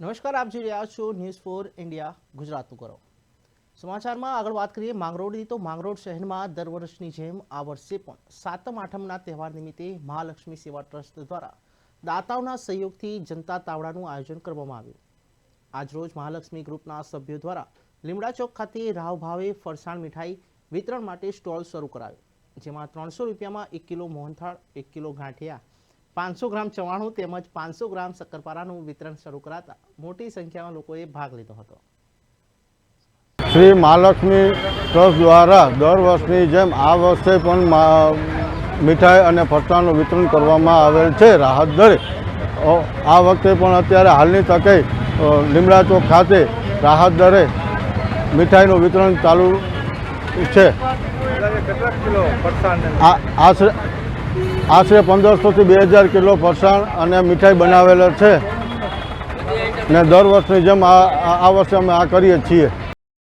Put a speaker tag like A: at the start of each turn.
A: નમસ્કાર, આપ જોઈ રહ્યા છો ન્યૂઝ ફોર ઇન્ડિયા ગુજરાતનું કરો સમાચારમાં આગળ વાત કરીએ માંગરોળની, તો માંગરોળ શહેરમાં દર વર્ષની જેમ આ વર્ષે પણ સાતમ, આઠમના તહેવાર નિમિત્તે મહાલક્ષ્મી સેવા ટ્રસ્ટ દ્વારા દાતાઓના સહયોગથી જનતા તાવડાનું આયોજન કરવામાં આવ્યું. આજરોજ મહાલક્ષ્મી ગ્રુપના સભ્યો દ્વારા લીમડા ચોક ખાતે રાવભાવે ફરસાણ મીઠાઈ વિતરણ માટે સ્ટોલ શરૂ કરાયો, જેમાં ત્રણસો રૂપિયામાં એક કિલો મોહનથાળ, એક કિલો ગાંઠિયા પાંચસો ગ્રામ ચવાણું તેમજ પાંચસો ગ્રામ શક્કરપારાનું વિતરણ શરૂ કરાતા મોટી સંખ્યામાં લોકોએ ભાગ લીધો હતો.
B: શ્રી મહાલક્ષ્મી ટ્રસ્ટ દ્વારા દર વર્ષની જેમ આ વર્ષે પણ મીઠાઈ અને ફરસાણનું વિતરણ કરવામાં આવેલ છે. રાહત દરે આ વખતે પણ અત્યારે હાલની તકે લીમડા ચોક ખાતે રાહત દરે મીઠાઈનું વિતરણ ચાલુ છે. આશરે આશરે પંદરસોથી બે હજાર કિલો ફરસાણ અને મીઠાઈ બનાવેલો છે. ને દર વર્ષની જેમ આ આ વર્ષે અમે આ કરીએ છીએ.